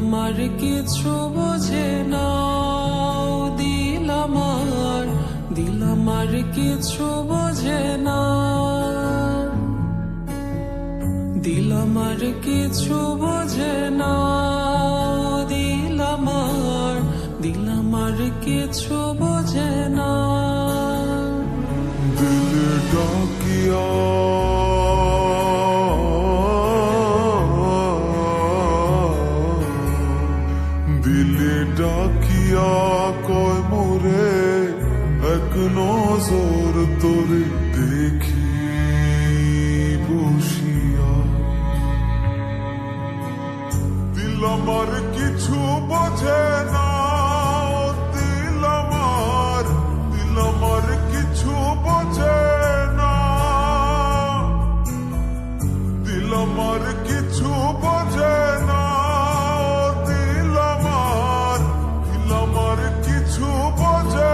আমার কিছু বোঝে না দিল আমার দিল আমার কিছু বোঝে না। দিল আমার কিছু বোঝে না, দিল আমার দিল আমার কিছু বোঝে না। নজর তোরে দেখি বসিয়া। দিল আমার কিছু বোঝে না দিল আমার দিল আমার কিছু বোঝে না। দিল আমার কিছু বোঝে না দিল আমার দিল আমার কিছু বোঝে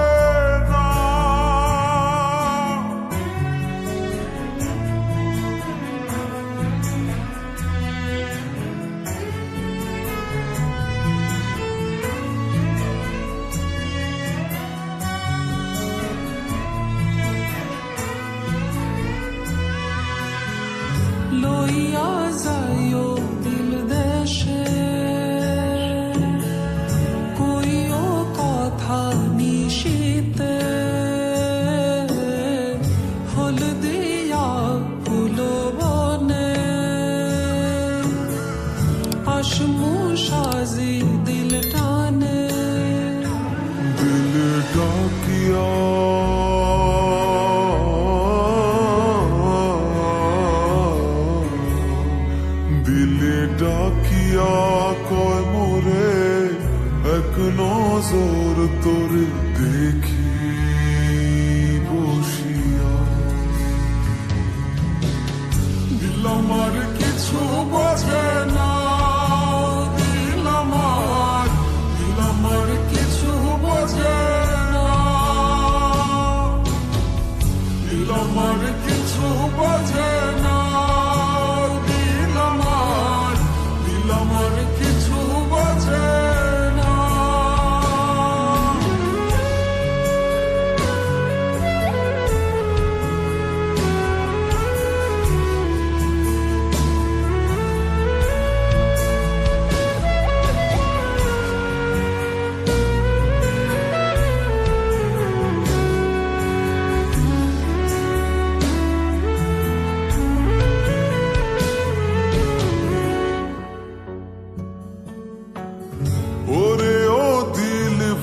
ya zayo নজর তোরে দেখি বসিয়া। দিল আমার কিছু বোঝে না, দিল আমার দিল আমার কিছু বোঝে না। না।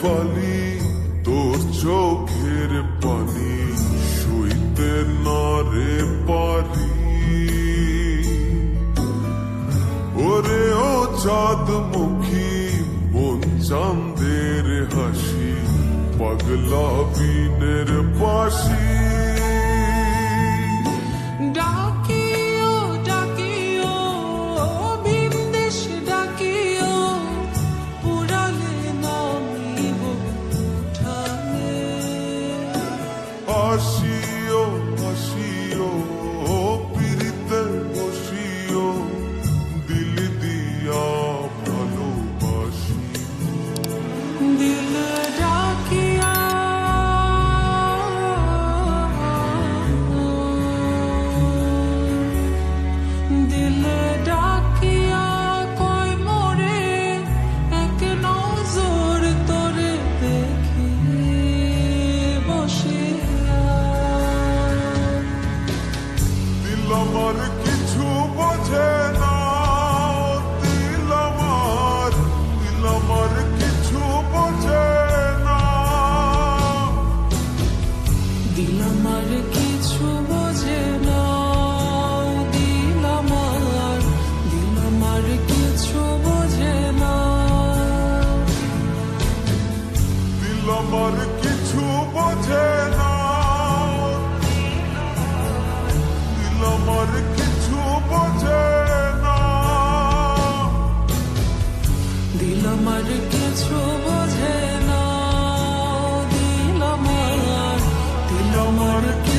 বালি, তোর চোখের পানি, শুইতে না রে পারি। ওরে ও চাঁদ মুখী মন চাঁদের হাসি, পাগলা বিনের পাশি। দিল আমার কিছু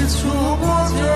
দিল আমার দিল আমার কিছু বোঝে